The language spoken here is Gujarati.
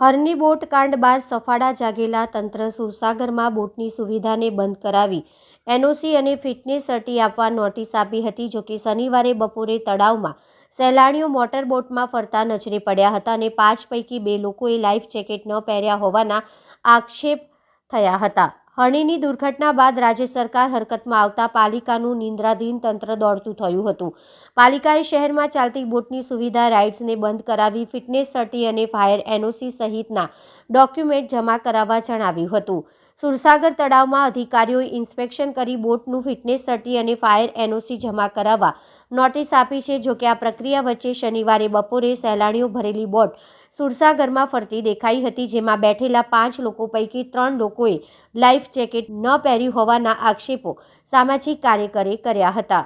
હરની બોટ કાંડ બાદ સફાળા જાગેલા તંત્ર સુરસાગરમાં બોટની સુવિધાને બંધ કરાવી. એનઓસી અને ફિટનેસ સર્ટી આપવા નોટિસ આપી હતી જોકે શનિવારે બપોરે તળાવમાં સહેલાણીઓ મોટરબોટમાં ફરતા નજરે પડ્યા હતા અને પાંચ પૈકી બે લોકોએ લાઈફ જેકેટ ન પહેર્યા હોવાના આક્ષેપ થયા હતા. હણીની દુર્ઘટના બાદ રાજ્ય સરકાર હરકતમાં આવતા પાલિકાનું નિંદ્રાધીન તંત્ર દોડતું થયું હતું. પાલિકાએ શહેરમાં ચાલતી બોટની સુવિધા, રાઇડ્સને બંધ કરાવી, ફિટનેસ સર્ટી અને ફાયર એનઓસી સહિતના ડોક્યુમેન્ટ જમા કરાવવા જણાવ્યું હતું. સુરસાગર તળાવમાં અધિકારીઓએ ઇન્સ્પેક્શન કરી બોટનું ફિટનેસ સર્ટી અને ફાયર એનઓસી જમા કરાવવા નોટિસ આપી છે જોકે આ પ્રક્રિયા વચ્ચે શનિવારે બપોરે સહેલાણીઓ ભરેલી બોટ સુરસાગરમાં ફરતી દેખાઈ હતી, જેમાં બેઠેલા પાંચ લોકો પૈકી ત્રણ લોકોએ લાઈફ જેકેટ ન પહેર્યું હોવાના આક્ષેપો સામાજિક કાર્યકરે કર્યા હતા.